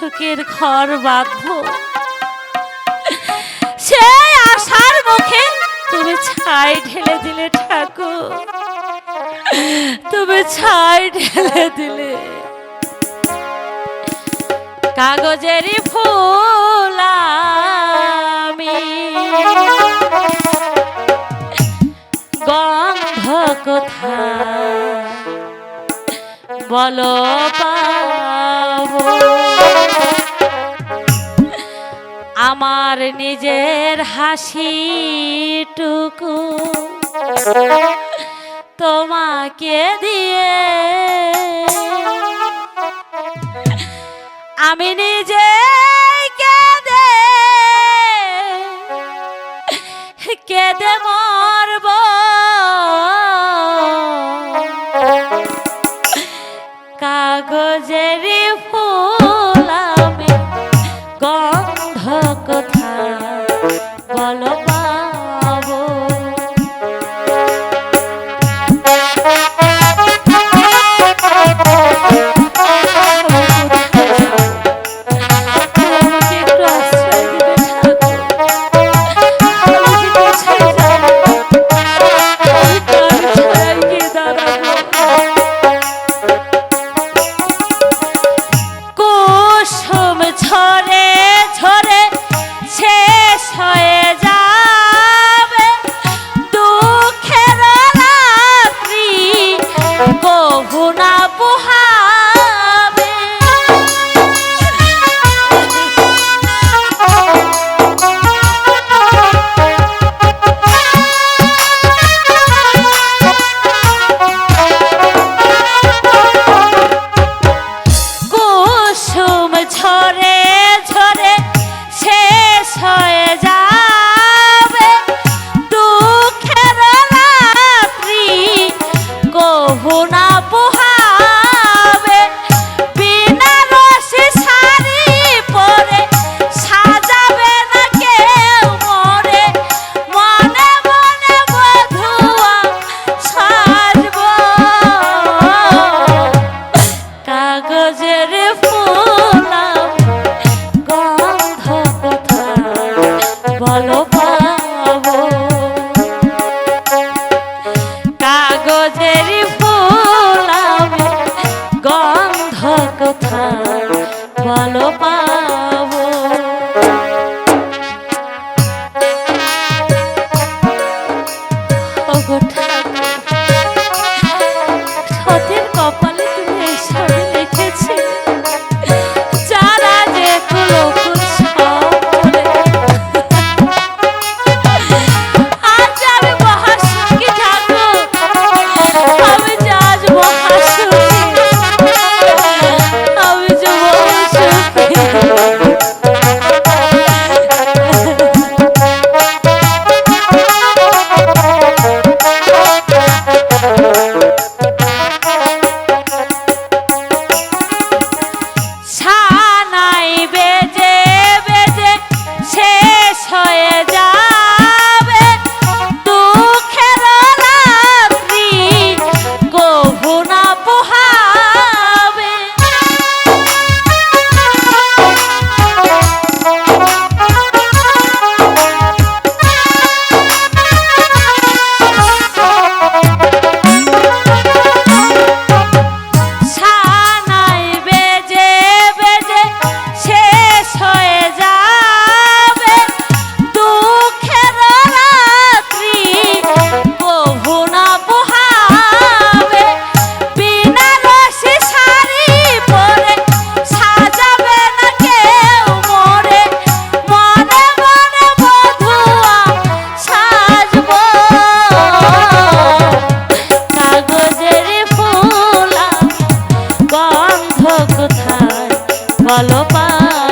সুখের ঘর বাঁধব। সে আশার মুখে তুমি ছাই ঢেলে দিলে ঠাকুর। তুমি ছাই ঢেলে দিলে। কাগজেরই ফুল আমি। গন্ধ কোথা বলো পাবো। আমার নিজের হাসিটুকু তোমাকে দিয়ে। আমি নিজে কেদে কেঁদে মো না পোহা ভালো পা আমার